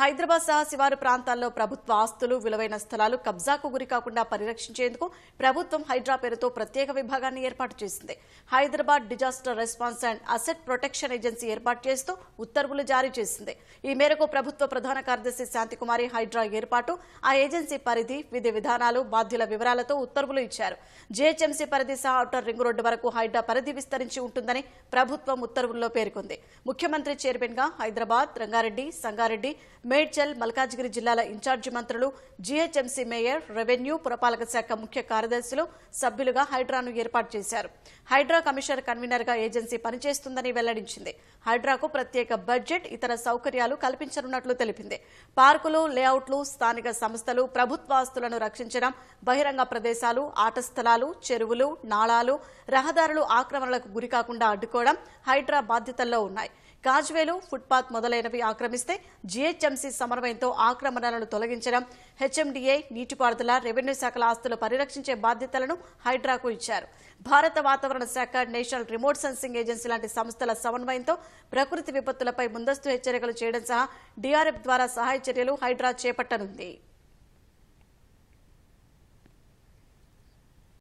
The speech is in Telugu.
హైదరాబాద్ సహా శివారు ప్రాంతాల్లో ప్రభుత్వ ఆస్తులు విలువైన స్థలాలు కబ్జాకు గురి కాకుండా పరిరక్షించేందుకు ప్రభుత్వం హైడ్రా పేరుతో ప్రత్యేక విభాగాన్ని ఏర్పాటు చేసింది. Hyderabad disaster response and asset protection agency ఏర్పాటు చేస్తూ ఉత్తర్వులు జారీ చేసింది. ఈ మేరకు ప్రభుత్వ ప్రధాన కార్యదర్శి శాంతికుమారి హైడ్రా ఏర్పాటు ఆ ఏజెన్సీ పరిధి విధి విధానాలు బాధ్యుల వివరాలతో ఉత్తర్వులు ఇచ్చారు. జీహెచ్ఎంసీ పరిధి సహా ఔటర్ రింగ్ రోడ్డు వరకు హైడ్రా పరిధి విస్తరించి ఉంటుందని ప్రభుత్వం ఉత్తర్వుల్లో పేర్కొంది. ముఖ్యమంత్రి చైర్మన్గా హైదరాబాద్ రంగారెడ్డి సంగారెడ్డి మేడ్చల్ మల్కాజ్గిరి జిల్లాల ఇన్ఛార్జి మంత్రులు జీహెచ్ఎంసీ మేయర్ రెవెన్యూ పురపాలక శాఖ ముఖ్య కార్యదర్శులు సభ్యులుగా హైడ్రాను ఏర్పాటు చేశారు. హైడ్రా కమిషనర్ కన్వీనర్గా ఏజెన్సీ పనిచేస్తుందని వెల్లడించింది. హైడ్రాకు ప్రత్యేక బడ్జెట్ ఇతర సౌకర్యాలు కల్పించనున్నట్లు తెలిపింది. పార్కులు లేఅవుట్లు స్థానిక సంస్థలు ప్రభుత్వ ఆస్తులను రక్షించడం బహిరంగ ప్రదేశాలు ఆట స్థలాలు చెరువులు నాళాలు రహదారులు ఆక్రమణలకు గురికాకుండా అడ్డుకోవడం హైడ్రా బాధ్యతల్లో ఉన్నాయి. కాజ్వేలు ఫుట్పాత్ మొదలైనవి ఆక్రమిస్తే జీహెచ్ఎంసీ సమన్వయంతో ఆక్రమణలను తొలగించడం హెచ్ఎండిఏ నీటిపారుదల రెవెన్యూ శాఖల ఆస్తులు పరిరక్షించే బాధ్యతలను హైడ్రాకు ఇచ్చారు. భారత వాతావరణ శాఖ నేషనల్ రిమోట్ సెన్సింగ్ ఏజెన్సీ లాంటి సంస్థల సమన్వయంతో ప్రకృతి విపత్తులపై ముందస్తు హెచ్చరికలు చేయడం సహా డీఆర్ఎఫ్ ద్వారా సహాయ చర్యలు హైడ్రా చేపట్టనుంది.